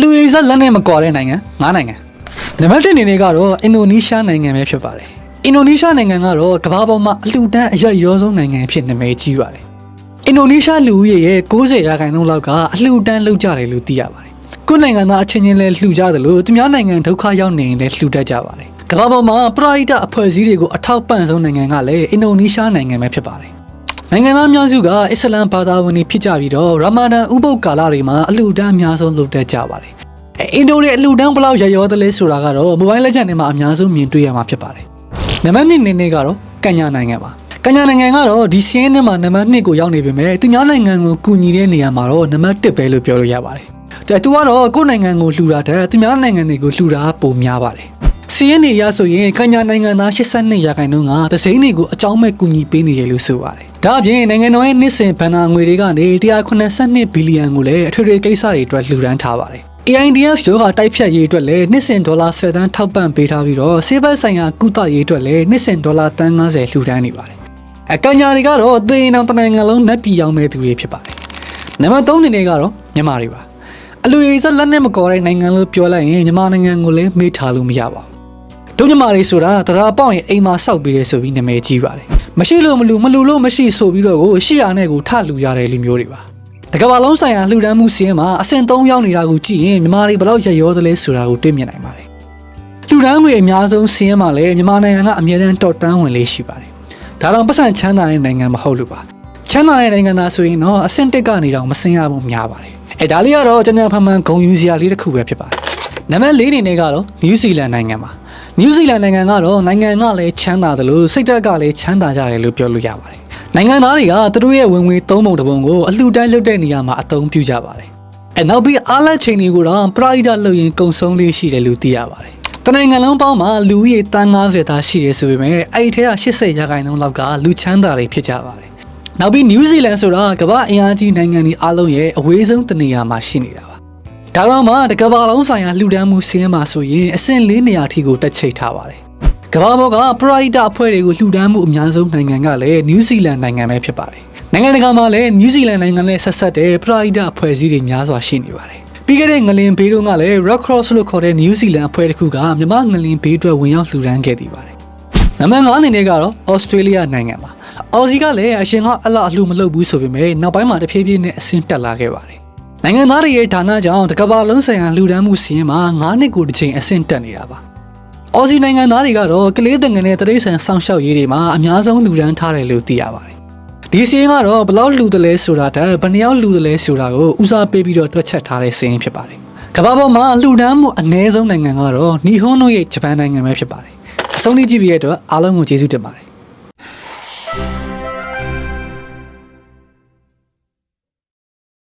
လူရည်စားလက်နဲ့မကွာတဲ့နိုင်ငံ၅နိုင်ငံနံပါတ်1အနေနဲ့ကတော့အင်ဒိုနီးရှားနိုင်ငံပဲဖြစ်ပါတယ်အင်ဒိုနီးရှားနိုင်ငံကတော့ကမ္ဘာပေါ်မှာအလှူဒန်းအရက်ရောဆုံးနိုင်ငံအဖြစ်နာမည်ကြီးပါတယ်အင်ဒိုနီးရှားလူဦးရေရဲ့90ရာခိုင်နှုန်းလောက်ကအလှူဒန်းလုပ်ကြတယ်လို့သိရပါတယ်ကိုယ်နိုင်ငံသားအချင်းချင်းလဲလှူကြတယ်လို့သူများနိုင်ငံဒုက္ခရောက်နေရင်လဲလှူတတ်ကြပါတယ်ကမ္ဘာပေါ်မှာပရိုက်တာအဖွဲ့အစည်းတွေကိုအထောက်ပံ့ဆုံးနိုင်ငံကလည်းအင်ဒိုနီးရှားနိုင်ငံပဲဖြစ်ပါတယ် နိုင်ငံသားအများစုကအစ္စလမ်ဘာသာဝင်တွေဖြစ်ကြပြီးတော့ရာမာဒန်ဥပုပ်ကာလတွေမှာအလှူဒန်းအများဆုံးလုပ်တတ်ကြပါတယ်။အဲအင်ဒိုရဲ့အလှူဒန်းဘယ်လောက်ရရောသလဲဆိုတာကတော့မိုဘိုင်းလက်ချက်တွေမှာအများဆုံးမြင်တွေ့ရမှာဖြစ်ပါတယ်။နံပါတ်1နေနေကတော့ကညာနိုင်ငံပါ။ကညာနိုင်ငံကတော့ဒီစီးရင်ထဲမှာနံပါတ်2ကိုရောက်နေပေမဲ့သူများနိုင်ငံကိုကူညီတဲ့နေရာမှာတော့နံပါတ်1ပဲလို့ပြောလို့ရပါတယ်။တဲ့သူကတော့ကိုယ့်နိုင်ငံကိုလှူတာတဲ့သူများနိုင်ငံတွေကိုလှူတာပိုများပါတယ်။ စီးရင်နေရဆိုရင်ကညာနိုင်ငံသား82ရာခိုင်နှုန်းကသစိမ်းတွေကိုအကြောင်းမဲ့ကူညီပေးနေတယ်လို့ဆိုပါတယ်။ဒါအပြင်နိုင်ငံတော်ရဲ့နှစ်စဉ်ဘဏ္ဍာငွေတွေကနေ182ဘီလီယံကိုလည်းအထွေထွေကိစ္စတွေအတွက်လှူဒန်းထားပါတယ်။ AIDS ရောဂါတိုက်ဖြတ်ရေးအတွက်လည်းနှစ်စဉ်ဒေါ်လာ10သန်းထောက်ပံ့ပေးထားပြီးတော့ဆေးဘက်ဆိုင်ရာကုသရေးအတွက်လည်းနှစ်စဉ်ဒေါ်လာတန်း90လှူဒန်းနေပါတယ်။အကညာတွေကတော့သေရင်အောင်တနိုင်ငံလုံးနှက်ပြည်အောင်မဲ့သူတွေဖြစ်ပါတယ်။နံပါတ်3အနေနဲ့ကတော့မြန်မာတွေပါ။အလူရည်စက်လက်နဲ့မကော်တဲ့နိုင်ငံလို့ပြောလိုက်ရင်မြန်မာနိုင်ငံကိုလည်းမေ့ထားလို့မရပါဘူး။တို့ ညမာတွေဆိုတာတရားပေါက်ရင်အိမ်မှာစောက်ပေးတယ်ဆိုပြီးနာမည်ကြီးပါတယ်မရှိလို့မလူမလူလို့မရှိဆိုပြီးတော့ကိုရှေ့ရနဲ့ကိုထလူရတဲ့လူမျိုးတွေပါတကယ်ပါလုံးဆိုင်ရာလှူဒန်းမှုစီးရင်မှာအဆင့်3ရောက်နေတာကိုကြည့်ရင်မြန်မာတွေဘယ်လောက်ရရောသလဲဆိုတာကိုတွေ့မြင်နိုင်ပါတယ်လှူဒန်းငွေအများဆုံးစီးရင်မှာလည်းမြန်မာနိုင်ငံကအမြဲတမ်းတော်တန်းဝင်လေးရှိပါတယ်ဒါတော့ပတ်စံချမ်းသာတဲ့နိုင်ငံမဟုတ်လို့ပါချမ်းသာတဲ့နိုင်ငံသားဆိုရင်တော့အဆင့်1ကနေတော့မစင်ရဘူးများပါတယ်အဲဒါလေးကတော့ကျွန်တော်ဖန်ဖန်ဂုံယူစရာလေးတစ်ခုပဲဖြစ်ပါတယ် နံပါတ်၄အနေနဲ့ကတော့နယူးဇီလန်နိုင်ငံပါနယူးဇီလန်နိုင်ငံကတော့နိုင်ငံကလည်းချမ်းသာတယ်လို့စိတ်ဓာတ်ကလည်းချမ်းသာကြတယ်လို့ပြောလို့ရပါတယ်နိုင်ငံသားတွေကသူတို့ရဲ့ဝင်ငွေသုံးပုံတစ်ပုံကိုအလှူဒန်းလုပ်တဲ့နေရာမှာအသုံးပြုကြပါတယ်အဲနောက်ပြီးအားလက်ချိန်တွေကိုတော့ပရိုက်တာလုပ်ရင်ကုံဆုံးလေးရှိတယ်လို့သိရပါတယ်တနိုင်ငံလုံးပေါင်းမှာလူဦးရေတန်း90သားရှိတယ်ဆိုပေမဲ့အဲ့ဒီထဲက80ရာခိုင်နှုန်းလောက်ကလူချမ်းသာတွေဖြစ်ကြပါတယ်နောက်ပြီးနယူးဇီလန်ဆိုတာကမ္ဘာအင်အားကြီးနိုင်ငံတွေအားလုံးရဲ့အဝေးဆုံးတနေရာမှာရှိနေတာပါ ဒါတော့မှတကဘာလုံးဆိုင်ရာလှူဒန်းမှုစင်းရမှာဆိုရင်အဆင့်၄နေရာထိကိုတက်ချိတ်ထားပါတယ်။ကမ္ဘာပေါ်ကပရိုက်တာအဖွဲ့တွေကိုလှူဒန်းမှုအများဆုံးနိုင်ငံကလည်းနယူးဇီလန်နိုင်ငံပဲဖြစ်ပါတယ်။နိုင်ငံတကာမှာလည်းနယူးဇီလန်နိုင်ငံနဲ့ဆက်ဆက်တဲ့ပရိုက်တာအဖွဲ့အစည်းတွေများစွာရှိနေပါတယ်။ပြီးခဲ့တဲ့ငလင်ဘေးတုန်းကလည်း Red Cross လို့ခေါ်တဲ့နယူးဇီလန်အဖွဲ့တစ်ခုကမြန်မာငလင်ဘေးအတွက်ဝင်ရောက်လှူဒန်းခဲ့တည်ပါတယ်။နံပါတ်5အနေနဲ့ကတော့ဩစတြေးလျနိုင်ငံပါအော်စီကလည်းအရင်ကအလှအလှမလုပ်ဘူးဆိုပေမဲ့နောက်ပိုင်းမှာတဖြည်းဖြည်းနဲ့အဆင့်တက်လာခဲ့ပါတယ် နိုင်ငံသားတွေရဲ့ဌာနကြောင့်တကမ္ဘာလုံးဆိုင်ရာလှူဒန်းမှုစီးရင်မှာ9နှစ်ကိုတစ်ချိန်အဆင့်တက်နေတာပါအော်စီနိုင်ငံသားတွေကတော့ကလေးတငယ်နဲ့တရိษံစောင့်ရှောက်ရေးတွေမှာအများဆုံးလှူဒန်းထားတယ်လို့သိရပါတယ်ဒီစီးရင်ကတော့ဘယ်လောက်လှူတယ်လဲဆိုတာတည်းဘယ်နှယောက်လှူတယ်လဲဆိုတာကိုဦးစားပေးပြီးတော့တွက်ချက်ထားတဲ့စီးရင်ဖြစ်ပါတယ်ကမ္ဘာပေါ်မှာလှူဒန်းမှုအနည်းဆုံးနိုင်ငံကတော့နီဟွန်တို့ရဲ့ဂျပန်နိုင်ငံပဲဖြစ်ပါတယ်အဆုံးထိကြည့်ပြီးရတဲ့အတွက်အားလုံးကိုကျေးဇူးတင်ပါတယ်